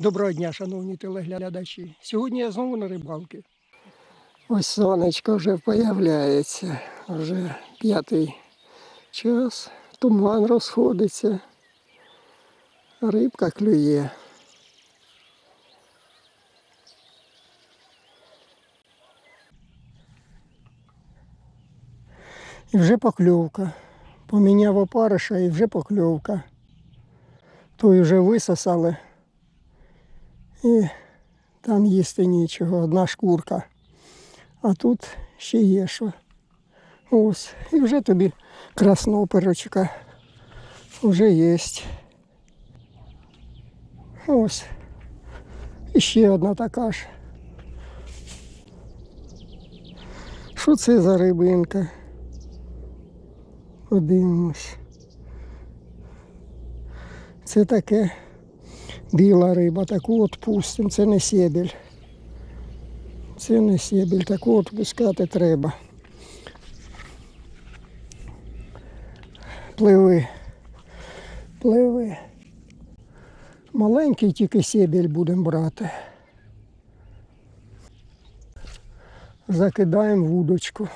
Доброго дня, шановні телеглядачі. Сьогодні я знову на рибалки. Ось сонечко вже появляється. Вже п'ятий час. Туман розходиться. Рибка клює. І вже покльовка. Поміняв опариша і вже покльовка. Той вже висосали. І там їсти нічого, одна шкурка. А тут ще є що. Ось. І вже тобі красноперочка. Вже є. Ось. І ще одна така ж. Що це за рибинка? Подивимось. Це таке біла риба, таку от пустимо. Це не сєбель. Це не сєбель, таку от пускати треба. Пливи. Пливи. Маленький тільки сєбель будемо брати. Закидаємо вудочку.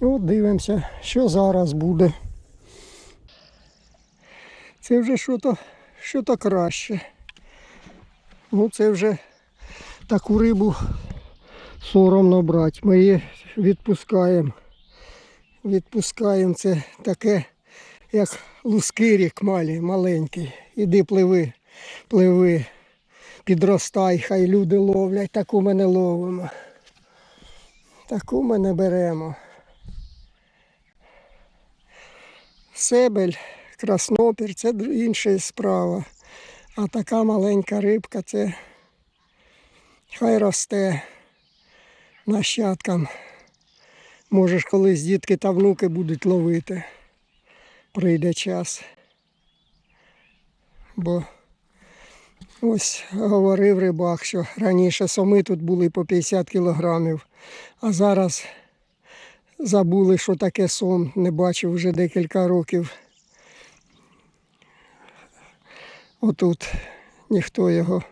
От дивимося, що зараз буде. Це вже що-то що-то краще. Ну це вже таку рибу соромно брати. Ми її відпускаємо. Відпускаємо це таке, як лускирік малі, маленький. Іди пливи, пливи, підростай, хай люди ловлять, таку ми не ловимо. Таку ми не беремо. Себель, краснопір це інша справа. А така маленька рибка це хай росте нащадкам. Можеш колись дітки та внуки будуть ловити. Прийде час. Бо ось говорив рибак, що раніше соми тут були по 50 кілограмів, а зараз забули, що таке сом. Не бачив вже декілька років. Отут ніхто його.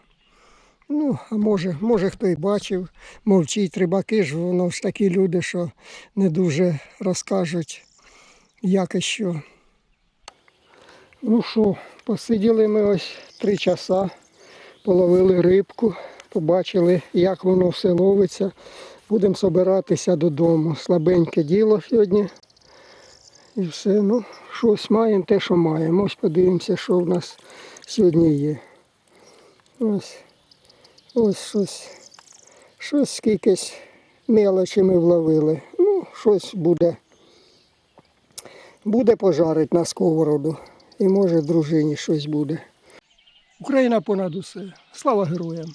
Ну, а може, може хто й бачив, мовчить рибаки ж, воно ж такі люди, що не дуже розкажуть, як і що. Ну що, посиділи ми ось три часа, половили рибку, побачили, як воно все ловиться. Будемо собиратися додому. Слабеньке діло сьогодні. І все, ну, щось маємо, те, що маємо. Ось подивимося, що в нас сьогодні є. Ось, ось щось, щось скількись мелочі ми вловили. Ну, щось буде. Буде пожарить на сковороду. І може дружині щось буде. Україна понад усе. Слава героям!